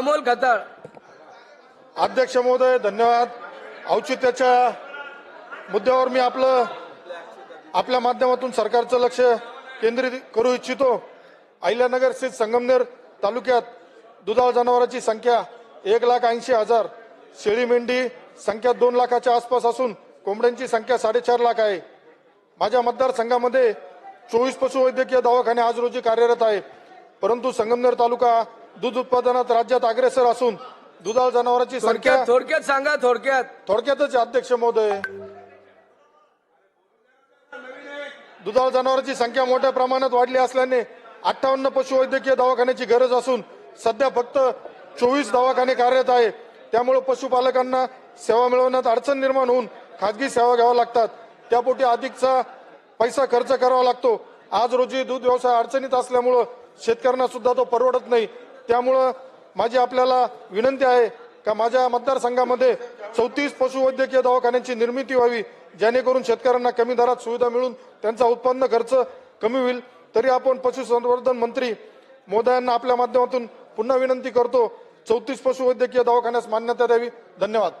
अमोल खताळ. अध्यक्ष महोदय धन्यवाद. औचित्याच्या मुद्द्यावर मी आपलं आपल्या माध्यमातून सरकारचं लक्ष केंद्रित करू इच्छितो. अहिल्यानगर स्थित संगमनेर तालुक्यात दुधाळ जनावरांची संख्या एक लाख ऐंशी हजार. शेळी मेंढी संख्या दोन लाखाच्या आसपास असून कोंबड्यांची संख्या साडेचार लाख आहे. माझ्या मतदारसंघामध्ये चोवीस पशुवैद्यकीय दवाखाने आज रोजी कार्यरत आहे. परंतु संगमनेर तालुका दूध उत्पादनात राज्यात अग्रेसर असून दुधाळ जनावरांची संख्या थोडक्यात थोडक्यात सांगा थोडक्यात. थोडक्यातच अध्यक्ष महोदय. दुधाळ जनावरांची संख्या मोठ्या प्रमाणात वाढली असल्याने अठ्ठावन्न पशुवैद्यकीय दवाखान्याची गरज असून सध्या फक्त चोवीस दवाखाने कार्यरत आहे. त्यामुळे पशुपालकांना सेवा मिळवण्यात अडचण निर्माण होऊन खाजगी सेवा घ्याव्या लागतात. त्यापोटी अधिकचा पैसा खर्च करावा लागतो. आज रोजी दूध व्यवसाय अडचणीत असल्यामुळं शेतकऱ्यांना सुद्धा तो परवडत नाही. त्यामुळं माझी आपल्याला विनंती आहे का माझ्या मतदारसंघामध्ये चौतीस पशुवैद्यकीय दवाखान्यांची निर्मिती व्हावी जेणेकरून शेतकऱ्यांना कमी दरात सुविधा मिळून त्यांचा उत्पन्न खर्च कमी होईल. तरी आपण पशुसंवर्धन मंत्री मोदयांना आपल्या माध्यमातून पुन्हा विनंती करतो चौतीस पशुवैद्यकीय दवाखान्यास मान्यता द्यावी. धन्यवाद.